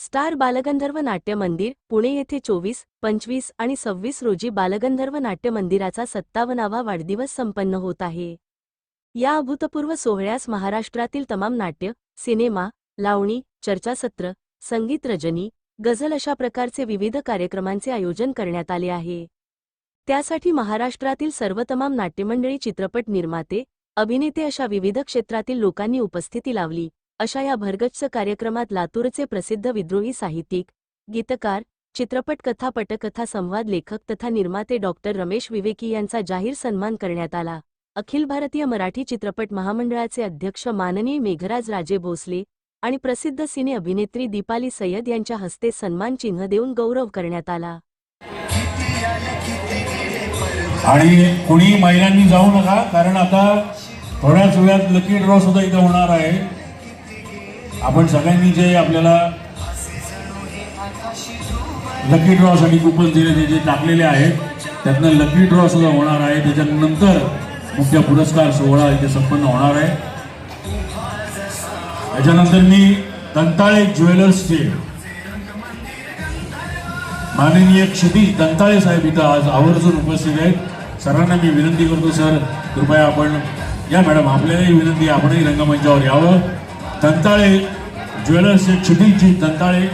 Star Balgandharva नाट्य मंदिर पुणे येथे चोवीस पंचवीस आणि सव्वीस रोजी बालगंधर्व नाट्य मंदिराचा सत्तावनावा वाढदिवस संपन्न होत आहे. या अभूतपूर्व सोहळ्यास महाराष्ट्रातील तमाम नाट्य सिनेमा लावणी चर्चासत्र संगीत रजनी गझल अशा प्रकारचे विविध कार्यक्रमांचे आयोजन करण्यात आले आहे. त्यासाठी महाराष्ट्रातील सर्व तमाम नाट्यमंडळी चित्रपट निर्माते अभिनेते अशा विविध क्षेत्रातील लोकांनी उपस्थिती लावली. अशा या भरगच्च कार्यक्रमात लातूरचे प्रसिद्ध विद्रोही साहित्यिक गीतकार चित्रपट कथा पटकथा संवाद लेखक तथा निर्माते डॉक्टर रमेश विवेकी यांचा जाहीर सन्मान करण्यात आला. अखिल भारतीय मराठी चित्रपट महामंडळाचे अध्यक्ष माननीय मेघराज राजे भोसले आणि प्रसिद्ध सिने अभिनेत्री दीपाली सय्यद यांच्या हस्ते सन्मान चिन्ह देऊन गौरव करण्यात आला. आणि कुणी महिलांनी जाऊ नका कारण आता थोड्याच वेळात लकी ड्रॉ सुद्धा इथं होणार आहे. आपण सगळ्यांनी जे आपल्याला लकी ड्रॉसाठी कुपन दिले ते जे टाकलेले आहेत त्यातनं लकी ड्रॉ सुद्धा होणार आहे. त्याच्यानंतर मुख्य पुरस्कार सोहळा इथे संपन्न होणार आहे. त्याच्यानंतर मी दंताळे ज्वेलर्सचे माननीय क्षितिज दंताळे साहेब इथं आज आवर्जून उपस्थित आहेत. सरांना मी विनंती करतो सर कृपया आपण या मॅडम आपल्यालाही विनंती आपणही रंगमंचावर यावं. दंताळे ज्वेलर्सचे क्षितिजजी दंताळे